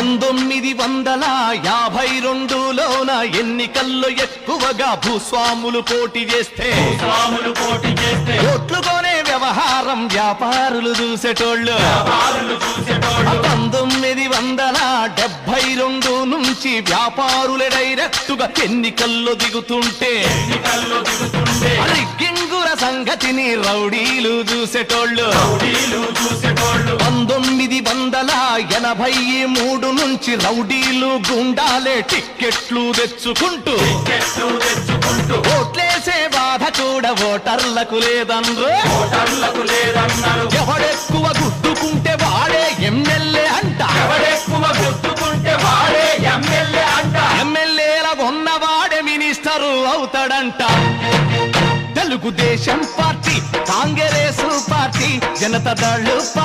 పంతొమ్మిది వందల యాభై రెండులోన ఎన్నికల్లో ఎక్కువగా భూస్వాములు పోటీ చేస్తే స్వాములు పోటీ చేస్తే ఓట్లు కొనే వ్యవహారం వ్యాపారులు చూసేటోళ్ళు. పంతొమ్మిది వందల డెబ్బై రెండు నుంచి వ్యాపారులే డైరెక్ట్గా ఎన్నికల్లో దిగుతుంటే ఎన్నికల్లో దిగుతుండే గిం సంగతిని రౌడీలు చూసేటోళ్ళు. రౌడీలు చూసేటోళ్ళు. ఎనభై మూడు నుంచి రౌడీలు గుండాలే టిక్కెట్లు తెచ్చుకుంటూ. ఓట్లేసే బాధ కూడా ఓటర్లకు లేదన్రు. లేదన్నారు. ఎవడెక్కువ గుద్దుకుంటే వాడే ఎమ్మెల్యే అంట. ఎవడెక్కువ గుర్తుకుంటే వాడే ఎమ్మెల్యే అంట. ఎమ్మెల్యేల ఉన్నవాడే minister అవుతాడంట. Telugu Desam party Congress party Janata Dal party.